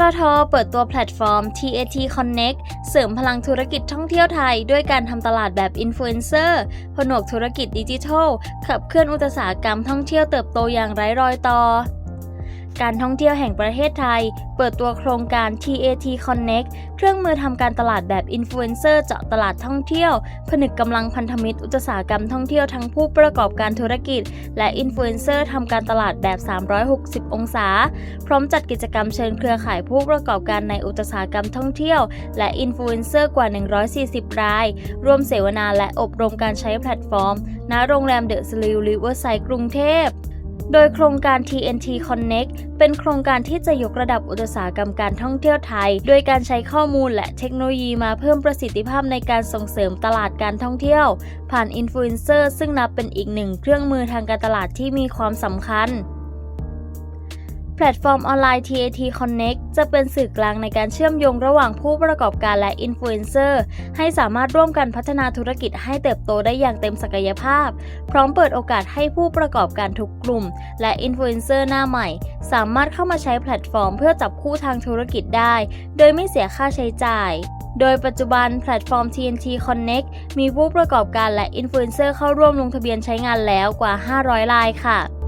ททเปิดตัวแพลตฟอร์ม TAT Connect เสริมพลังธุรกิจท่องเที่ยวไทย ด้วยการทำตลาดแบบอินฟลูเอนเซอร์ผนวกธุรกิจดิจิทัลขับเคลื่อนอุตสาหกรรมท่องเที่ยวเติบโตอย่างไร้รอยต่อ การท่องเที่ยวแห่งประเทศไทย เปิดตัวโครงการ TAT Connect เครื่องมือทำการตลาดแบบอินฟลูเอนเซอร์เจาะตลาดท่องเที่ยว ผนึกกำลังพันธมิตรอุตสาหกรรมท่องเที่ยวทั้งผู้ประกอบการธุรกิจ และอินฟลูเอนเซอร์ทำการตลาดแบบ 360 องศา พร้อมจัดกิจกรรมเชิญเครือข่ายผู้ประกอบการในอุตสาหกรรมท่องเที่ยว และอินฟลูเอนเซอร์กว่า 140 ราย รวมเสวนาและอบรมการใช้แพลตฟอร์ม ณ โรงแรมเดอะสลิวริเวอร์ไซด์กรุงเทพ โดยโครงการ TNT Connect เป็นโครงการที่จะยกระดับอุตสาหกรรมการท่องเที่ยวไทย โดยการใช้ข้อมูลและเทคโนโลยีมาเพิ่มประสิทธิภาพในการส่งเสริมตลาดการท่องเที่ยว ผ่านอินฟลูเอนเซอร์ซึ่งนับเป็นอีกหนึ่งเครื่องมือทางการตลาดที่มีความสำคัญ แพลตฟอร์มออนไลน์ TAT Connect จะเป็นสื่อกลางในการเชื่อมโยงระหว่างผู้ประกอบการและอินฟลูเอนเซอร์ให้สามารถร่วมกันพัฒนาธุรกิจให้เติบโตได้อย่างเต็มศักยภาพ พร้อมเปิดโอกาสให้ผู้ประกอบการทุกกลุ่ม และอินฟลูเอนเซอร์หน้าใหม่ สามารถเข้ามาใช้แพลตฟอร์มเพื่อจับคู่ทางธุรกิจได้ โดยไม่เสียค่าใช้จ่ายโดยปัจจุบันแพลตฟอร์ม TNT Connect มีผู้ประกอบการและอินฟลูเอนเซอร์เข้าร่วมลงทะเบียนใช้งานแล้วกว่า 500รายค่ะ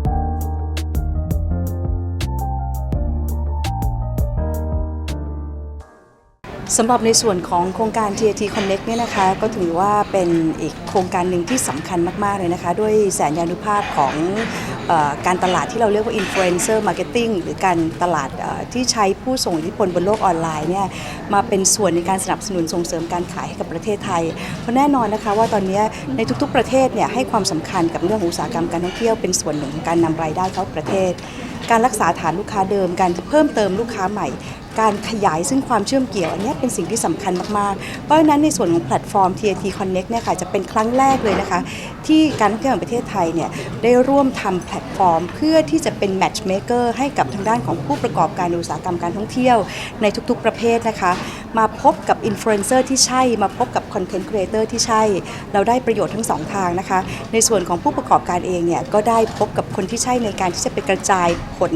สำหรับในส่วนของโครงการ TAT Connect เนี่ยนะคะก็ถือว่าเป็นอีกโครงการหนึ่งที่สำคัญมากๆเลยนะคะ ด้วยแสนยานุภาพของออการตลาดที่เราเรียกว่า Influencer Marketing หรือการตลาดที่ใช้ผู้ส่งอิทธิพลบนโลกออนไลน์เนี่ยมาเป็นส่วนในการสนับสนุนส่งเสริมการขายให้กับประเทศไทย เพราะแน่นอนนะคะว่าตอนนี้ในทุกๆประเทศเนี่ยให้ความสำคัญกับเรื่องของอุตสาหกรรมการท่องเที่ยวเป็นส่วนหนึ่งของการนำรายได้เข้าประเทศการรักษาฐานลูกค้าเดิม การเพิ่มเติมลูกค้าใหม่ การขยายซึ่งความเชื่อมเกี่ยวอันนี้เป็นสิ่งที่สำคัญมาก ๆ เพราะฉะนั้นในส่วนของแพลตฟอร์ม TAT Connect เนี่ยค่ะจะเป็นครั้งแรกเลยนะคะ ที่การท่องเที่ยวแห่งประเทศไทยเนี่ยได้ร่วมทำแพลตฟอร์ม เพื่อที่จะเป็น matchmaker ให้กับทางด้านของผู้ประกอบการอุตสาหกรรมการท่องเที่ยวในทุกๆประเภทนะคะ มาพบกับอินฟลูเอนเซอร์ที่ใช่ มาพบกับคอนเทนต์ครีเอเตอร์ที่ใช่ เราได้ประโยชน์ทั้งสองทางนะคะ ในส่วนของผู้ประกอบการเองเนี่ยก็ได้พบกับคนที่ใช่ในการที่จะไปกระจายผล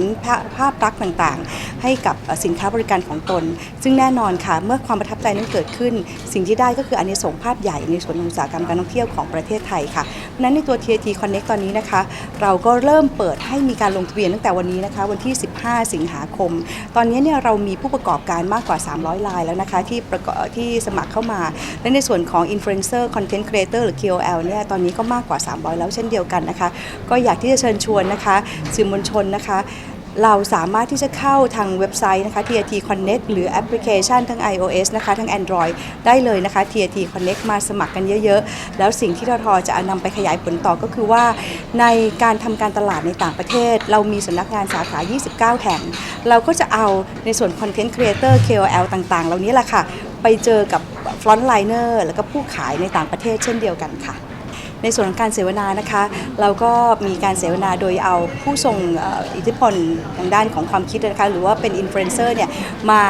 ภาพลักษณ์ต่างๆ ให้กับสินค้าบริการของตน ซึ่งแน่นอนค่ะ เมื่อความประทับใจนั้นเกิดขึ้น สิ่งที่ได้ก็คืออันนี้ส่งส์ภาพใหญ่ในส่วนของอุตสาหกรรมการท่องเที่ยวของประเทศไทยค่ะเพราะฉะนั้นในตัว TAT Connect ตอนนี้นะคะ เราก็เริ่มเปิดให้มีการลงทะเบียนตั้งแต่วันนี้นะคะ วันที่ 15 สิงหาคม ตอนนี้เนี่ยเรามีผู้ประกอบการมากกว่า 300รายแล้วนะคะที่ประกอบที่สมัครเข้ามา และในส่วนของ Influencer Content Creator หรือ KOL เนี่ยตอนนี้ก็มากกว่า 300 แล้วเช่นเดียวกันนะคะ ก็อยากที่จะเชิญชวนนะคะสื่อมวลชนนะคะ เราสามารถที่จะเข้าทางเว็บไซต์นะคะ TAT Connect หรือแอปพลิเคชันทั้ง iOS นะคะทั้ง Android ได้เลยนะคะ TAT Connect มาสมัครกันเยอะๆ แล้วสิ่งที่ททจะนำไปขยายผลต่อก็คือว่า ในการทำการตลาดในต่างประเทศ เรามีสำนักงานสาขา 29 แห่ง เราก็จะเอาในส่วน Content Creator KOL ต่างๆ เหล่านี้แหละค่ะ ไปเจอกับ Frontliner แล้วก็ผู้ขายในต่างประเทศเช่นเดียวกันค่ะ ในส่วนของการเสวนานะคะ เราก็มีการเสวนาโดยเอาผู้ทรงอิทธิพลทางด้านของความคิดนะคะ หรือว่าเป็นอินฟลูเอนเซอร์เนี่ยมา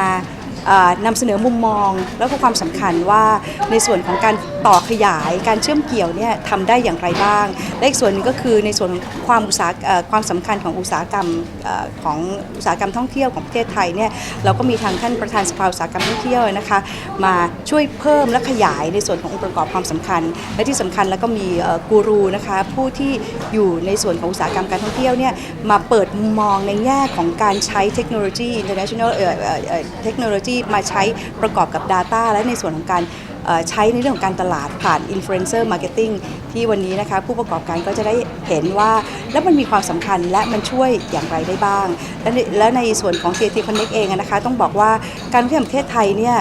นำเสนอมุมมอง แล้วก็ความสำคัญว่าในส่วนของการต่อขยายการเชื่อมเกี่ยวเนี่ยทำได้อย่างไรบ้าง และอีกส่วนหนึงก็คือในส่วนของความอุตสาหความสำคัญของอุตสาหกรรมอของอุตสาหกรรมท่องเที่ยวของประเทศไทยเนี่ยเราก็มีทางท่านประธานสภาอุตสาหกรรมท่องเที่ยวนะคะมาช่วยเพิ่มและขยายในส่วนขององค์ประกอบความสำคัญ และที่สำคัญแล้วก็มีกูรูนะคะผู้ที่อยู่ในส่วนของอุตสาหกรรมการท่องเที่ยวเนี่ยมาเปิดมุมมองในแง่ของการใช้เทคโนโลยี international เทคโนโลยีมาใช้ประกอบกับ Data และในส่วนของการใช้ในเรื่องของการตลาดผ่านอินฟลูเอนเซอร์มาร์เก็ตติ้งที่วันนี้นะคะผู้ประกอบการก็จะได้เห็นว่า แล้วมันมีความสำคัญและมันช่วยอย่างไรได้บ้าง และในและในส่วนของ TT Connect เองนะคะต้องบอกว่าการท่องเที่ยวประเทศไทยเนี่ย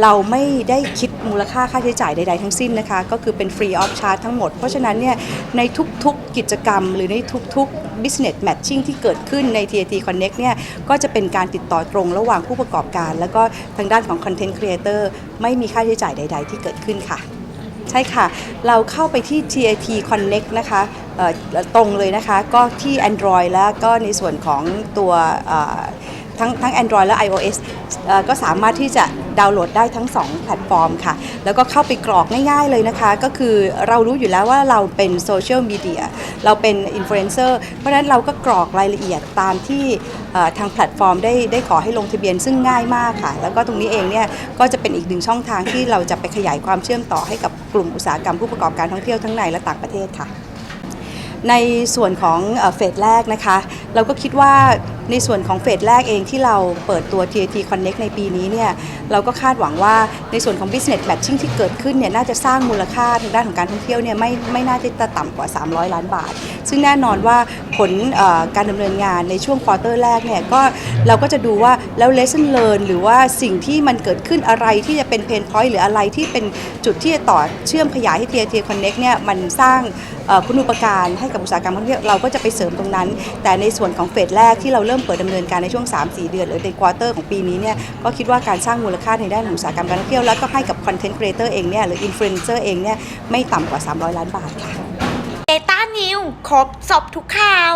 เราไม่ได้คิดมูลค่าค่าใช้จ่ายใด ๆ ทั้งสิ้นนะคะ ก็คือเป็น free of charge ทั้งหมด เพราะฉะนั้นเนี่ยในทุกๆกิจกรรม หรือในทุกๆ business matching ที่เกิดขึ้นใน TT Connect เนี่ยก็จะเป็นการติดต่อตรงระหว่างผู้ประกอบการ แล้วก็ทางด้านของ content creator ไม่มีค่าใช้จ่ายใด ๆ ที่เกิดขึ้นค่ะใช่ค่ะ เราเข้าไปที่ TAT Connect นะคะตรงเลยนะคะ ก็ที่ Android แล้วก็ในส่วนของตัว ทั้งทั้ง Android และ iOS เอ่อก็สามารถที่จะดาวน์โหลดได้ทั้ง 2 แพลตฟอร์มค่ะ แล้วก็เข้าไปกรอกง่ายๆเลยนะคะ ก็คือเรารู้อยู่แล้วว่าเราเป็นโซเชียลมีเดียเราเป็นอินฟลูเอนเซอร์เพราะฉะนั้นเราก็กรอกรายละเอียดตามที่ทางแพลตฟอร์มได้ได้ขอให้ลงทะเบียนซึ่งง่ายมากค่ะ แล้วก็ตรงนี้เองเนี่ยก็จะเป็นอีกหนึ่งช่องทางที่เราจะไปขยายความเชื่อมต่อให้กับกลุ่มอุตสาหกรรมผู้ประกอบการท่องเที่ยวทั้งในและต่างประเทศค่ะ ในส่วนของเฟสแรกนะคะ เราก็คิดว่าในส่วนของเฟสแรกเองที่เราเปิดตัว TAT Connect ในปีนี้เนี่ยเราก็คาดหวังว่าในส่วนของ business matching ที่เกิดขึ้นเนี่ยน่าจะสร้างมูลค่าทางด้านของการท่องเที่ยวเนี่ยไม่ไม่น่าจะต่ำกว่า 300 ล้านบาท ซึ่งแน่นอนว่าผลการดำเนินงานในช่วงควอเตอร์แรกเนี่ยก็เราก็จะดูว่าแล้ว lesson learn หรือว่าสิ่งที่มันเกิดขึ้นอะไรที่จะเป็น pain point หรืออะไรที่เป็นจุดที่จะต่อเชื่อมขยายให้ TAT Connect เนี่ยมันสร้างเอ่อคุณูปการให้กับอุตสาหกรรมท่องเที่ยวเราก็จะไปเสริมตรงนั้น แต่ในส่วนของเฟสแรกที่เราเริ่มเปิดดำเนินการในช่วง 3-4 เดือน หรือในควอเตอร์ของปีนี้เนี่ยก็คิดว่าการสร้างมูลค่าในด้านองอุตสาหกรรมการท่องเที่ยวแล้วก็ให้กับคอนเทนต์ครีเอเตอร์เองเนี่ยหรืออินฟลูเอนเซอร์เองเนี่ยไม่ต่ำกว่า 300 ล้านบาทค่ะเดต้านิวครบสอบทุกข่าว